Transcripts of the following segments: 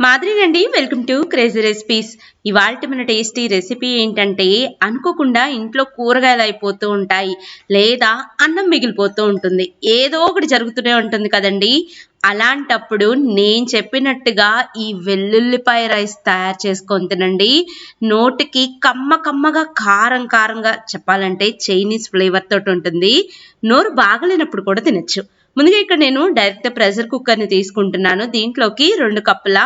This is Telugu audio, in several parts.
మాదిరినండి వెల్కమ్ టు క్రేజీ రెసిపీస్. ఇవాళ మన టేస్టీ రెసిపీ ఏంటంటే అనుకోకుండా ఇంట్లో కూరగాయలు అయిపోతూ ఉంటాయి లేదా అన్నం మిగిలిపోతూ ఉంటుంది. ఏదో ఒకటి జరుగుతూనే ఉంటుంది కదండి. అలాంటప్పుడు నేను చెప్పినట్టుగా ఈ వెల్లుల్లిపాయ రైస్ తయారు చేసుకొని తినండి. నోటికి కమ్మ కమ్మగా కారం కారంగా చెప్పాలంటే చైనీస్ ఫ్లేవర్ తోటి ఉంటుంది. నోరు బాగలేనప్పుడు కూడా తినచ్చు. ముందుగా ఇక్కడ నేను డైరెక్ట్ ప్రెషర్ కుక్కర్ని తీసుకుంటున్నాను. దీంట్లోకి రెండు కప్పుల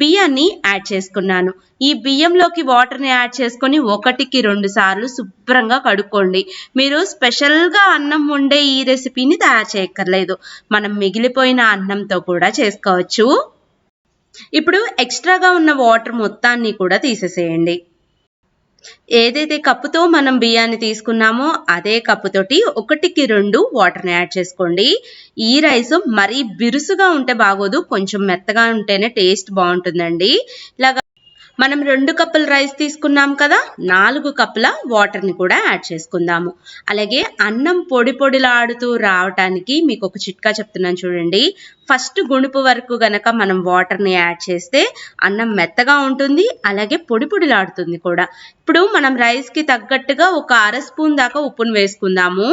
బియ్యాన్ని యాడ్ చేసుకున్నాను. ఈ బియ్యంలోకి వాటర్ని యాడ్ చేసుకొని ఒకటికి రెండు సార్లు శుభ్రంగా కడుక్కోండి. మీరు స్పెషల్గా అన్నం వండే ఈ రెసిపీని తయారు చేయక్కర్లేదు. మనం మిగిలిపోయిన అన్నంతో కూడా చేసుకోవచ్చు. ఇప్పుడు ఎక్స్ట్రాగా ఉన్న వాటర్ మొత్తాన్ని కూడా తీసేసేయండి. ఏదైతే కప్పుతో మనం బియ్యాన్ని తీసుకున్నామో అదే కప్పుతోటి ఒకటికి రెండు వాటర్ని యాడ్ చేసుకోండి. ఈ రైస్ మరీ బిరుసుగా ఉంటే బాగోదు కొంచెం మెత్తగా ఉంటేనే టేస్ట్ బాగుంటుందండి. ఇలాగా మనం రెండు కప్పుల రైస్ తీసుకున్నాం కదా నాలుగు కప్పుల వాటర్ని కూడా యాడ్ చేసుకుందాము. అలాగే అన్నం పొడి పొడిలాడుతూ రావటానికి మీకు ఒక చిట్కా చెప్తున్నాను చూడండి. ఫస్ట్ గుణుపు వరకు గనక మనం వాటర్ని యాడ్ చేస్తే అన్నం మెత్తగా ఉంటుంది అలాగే పొడి పొడిలాడుతుంది కూడా. ఇప్పుడు మనం రైస్కి తగ్గట్టుగా ఒక అర స్పూన్ దాకా ఉప్పును వేసుకుందాము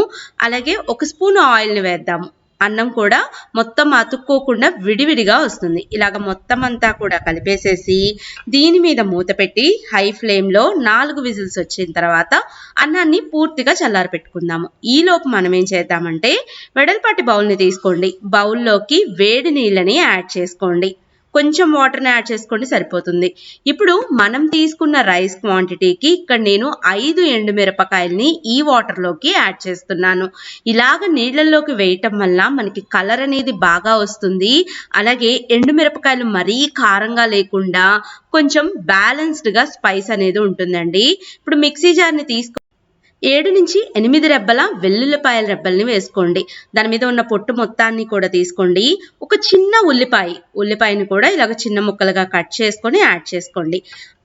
అలాగే ఒక స్పూన్ ఆయిల్ని వేద్దాము. అన్నం కూడా మొత్తం అతుక్కోకుండా విడివిడిగా వస్తుంది. ఇలాగ మొత్తం అంతా కూడా కలిపేసేసి దీని మీద మూత పెట్టి హై ఫ్లేమ్లో నాలుగు విజిల్స్ వచ్చిన తర్వాత అన్నాన్ని పూర్తిగా చల్లారి పెట్టుకుందాము. ఈలోపు మనం ఏం చేద్దామంటే వెడల్పాటి బౌల్ని తీసుకోండి. బౌల్లోకి వేడి నీళ్ళని యాడ్ చేసుకోండి. కొంచెం వాటర్ని యాడ్ చేసుకోండి సరిపోతుంది. ఇప్పుడు మనం తీసుకున్న రైస్ క్వాంటిటీకి ఇక్కడ నేను ఐదు ఎండుమిరపకాయల్ని ఈ వాటర్లోకి యాడ్ చేస్తున్నాను. ఇలాగ నీళ్ళల్లోకి వేయటం వల్ల మనకి కలర్ అనేది బాగా వస్తుంది. అలాగే ఎండుమిరపకాయలు మరీ కారంగా లేకుండా కొంచెం బ్యాలెన్స్డ్గా స్పైస్ అనేది ఉంటుందండి. ఇప్పుడు మిక్సీ జార్ని తీసుకు ఏడు నుంచి ఎనిమిది రెబ్బల వెల్లుల్లిపాయల రెబ్బల్ని వేసుకోండి. దాని మీద ఉన్న పొట్టు మొత్తాన్ని కూడా తీసుకోండి. ఒక చిన్న ఉల్లిపాయ ఉల్లిపాయని కూడా ఇలాగ చిన్న ముక్కలుగా కట్ చేసుకొని యాడ్ చేసుకోండి.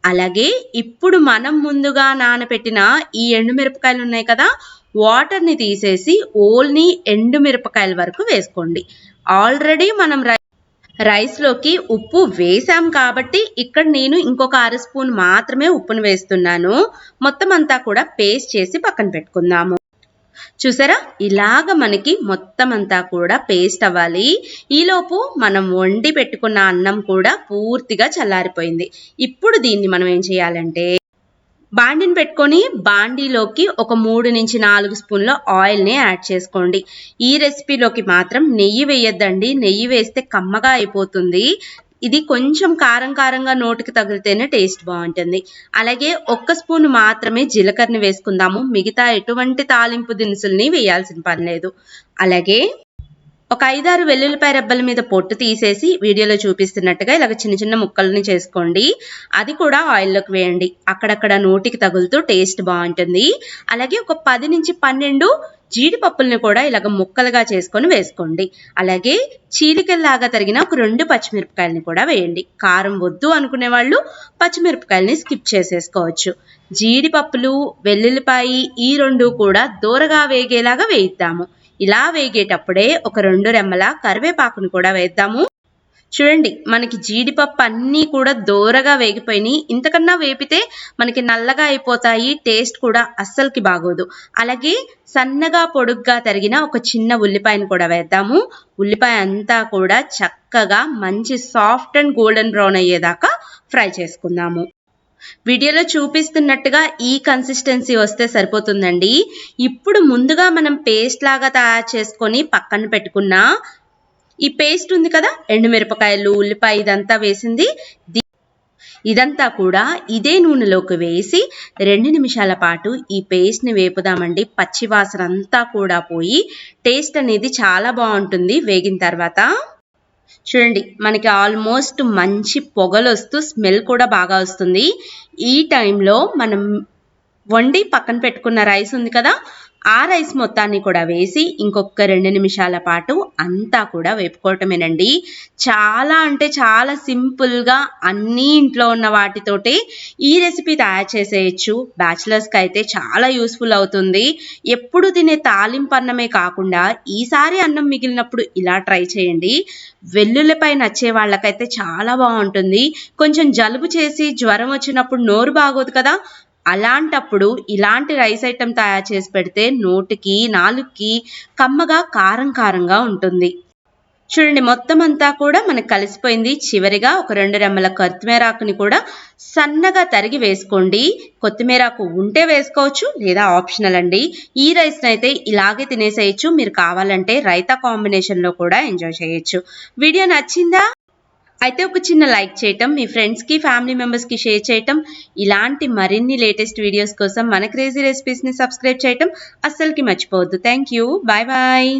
అలాగే ఇప్పుడు మనం ముందుగా నానబెట్టిన ఈ ఎండుమిరపకాయలు ఉన్నాయి కదా వాటర్ని తీసేసి ఓన్లీ ఎండుమిరపకాయల వరకు వేసుకోండి. ఆల్రెడీ మనం రైస్లోకి ఉప్పు వేసాం కాబట్టి ఇక్కడ నేను ఇంకొక అర స్పూన్ మాత్రమే ఉప్పును వేస్తున్నాను. మొత్తం అంతా కూడా పేస్ట్ చేసి పక్కన పెట్టుకుందాము. చూసారా? ఇలాగ మనకి మొత్తం అంతా కూడా పేస్ట్ అవ్వాలి. ఈలోపు మనం వండి పెట్టుకున్న అన్నం కూడా పూర్తిగా చల్లారిపోయింది. ఇప్పుడు దీన్ని మనం ఏం చేయాలంటే బాండిని పెట్టుకొని బాండీలోకి ఒక మూడు నుంచి నాలుగు స్పూన్ల ఆయిల్ని యాడ్ చేసుకోండి. ఈ రెసిపీలోకి మాత్రం నెయ్యి వేయొద్దండి. నెయ్యి వేస్తే కమ్మగా అయిపోతుంది. ఇది కొంచెం కారం కారంగా నోటికి తగిలితేనే టేస్ట్ బాగుంటుంది. అలాగే ఒక్క స్పూన్ మాత్రమే జీలకర్రని వేసుకుందాము. మిగతా ఎటువంటి తాలింపు దినుసుల్ని వేయాల్సిన పని లేదు. అలాగే ఒక ఐదారు వెల్లుల్లిపాయ రెబ్బల మీద పొట్టు తీసేసి వీడియోలో చూపిస్తున్నట్టుగా ఇలాగ చిన్న చిన్న ముక్కల్ని చేసుకోండి. అది కూడా ఆయిల్లోకి వేయండి. అక్కడక్కడ నోటికి తగులుతూ టేస్ట్ బాగుంటుంది. అలాగే ఒక పది నుంచి పన్నెండు జీడిపప్పుల్ని కూడా ఇలాగ ముక్కలుగా చేసుకొని వేసుకోండి. అలాగే చీలికల్లాగా తరిగిన ఒక రెండు పచ్చిమిరపకాయలని కూడా వేయండి. కారం వద్దు అనుకునే వాళ్ళు పచ్చిమిరపకాయలని స్కిప్ చేసేసుకోవచ్చు. జీడిపప్పులు వెల్లుల్లిపాయి ఈ రెండు కూడా దూరగా వేగేలాగా వేయిద్దాము. ఇలా వేగేటప్పుడే ఒక రెండు రెమ్మల కరివేపాకును కూడా వేద్దాము. చూడండి మనకి జీడిపప్పు అన్నీ కూడా దోరగా వేగిపోయినాయి. ఇంతకన్నా వేపితే మనకి నల్లగా అయిపోతాయి టేస్ట్ కూడా అస్సలకి బాగోదు. అలాగే సన్నగా పొడుగ్గా తరిగిన ఒక చిన్న ఉల్లిపాయను కూడా వేద్దాము. ఉల్లిపాయ అంతా కూడా చక్కగా మంచి సాఫ్ట్ అండ్ గోల్డెన్ బ్రౌన్ అయ్యేదాకా ఫ్రై చేసుకుందాము. వీడియోలో చూపిస్తున్నట్టుగా ఈ కన్సిస్టెన్సీ వస్తే సరిపోతుందండి. ఇప్పుడు ముందుగా మనం పేస్ట్ లాగా తయారు చేసుకొని పక్కన పెట్టుకున్న ఈ పేస్ట్ ఉంది కదా ఎండుమిరపకాయలు ఉల్లిపాయ ఇదంతా వేసింది. ఇదంతా కూడా ఇదే నూనెలోకి వేసి రెండు నిమిషాల పాటు ఈ పేస్ట్ని వేపుదామండి. పచ్చివాసన అంతా కూడా పోయి టేస్ట్ అనేది చాలా బాగుంటుంది. వేగిన తర్వాత చూడండి మనకి ఆల్మోస్ట్ మంచి పొగలు వస్తూ స్మెల్ కూడా బాగా వస్తుంది. ఈ టైంలో మనం వండి పక్కన పెట్టుకున్న రైస్ ఉంది కదా ఆ రైస్ మొత్తాన్ని కూడా వేసి ఇంకొక రెండు నిమిషాల పాటు అంతా కూడా వేపుకోవటమేనండి. చాలా అంటే చాలా సింపుల్గా అన్నీ ఇంట్లో ఉన్న వాటితోటే ఈ రెసిపీ తయారు చేసేయచ్చు. బ్యాచిలర్స్కి అయితే చాలా యూస్ఫుల్ అవుతుంది. ఎప్పుడు తినే తాలింపు అన్నమే కాకుండా ఈసారి అన్నం మిగిలినప్పుడు ఇలా ట్రై చేయండి. వెల్లుల్లిపై నచ్చే వాళ్ళకైతే చాలా బాగుంటుంది. కొంచెం జలుబు చేసి జ్వరం వచ్చినప్పుడు నోరు బాగోదు కదా అలాంటప్పుడు ఇలాంటి రైస్ ఐటెం తయారు చేసి పెడితే నోటికి నాలుగుకి కమ్మగా కారం కారంగా ఉంటుంది. చూడండి మొత్తం అంతా కూడా మనకు కలిసిపోయింది. చివరిగా ఒక రెండు రెమ్మల కొత్తిమీరాకుని కూడా సన్నగా తరిగి వేసుకోండి. కొత్తిమీరాకు ఉంటే వేసుకోవచ్చు లేదా ఆప్షనల్ అండి. ఈ రైస్ని అయితే ఇలాగే తినేసేయచ్చు. మీరు కావాలంటే రైతా కాంబినేషన్లో కూడా ఎంజాయ్ చేయొచ్చు. వీడియో నచ్చిందా? అయితే ఒక చిన్న లైక్ చేయటం మీ ఫ్రెండ్స్కి ఫ్యామిలీ మెంబర్స్కి షేర్ చేయటం ఇలాంటి మరిన్ని లేటెస్ట్ వీడియోస్ కోసం మన క్రేజీ రెసిపీస్ని సబ్స్క్రైబ్ చేయటం అస్సలకి మర్చిపోవద్దు. Thank you bye bye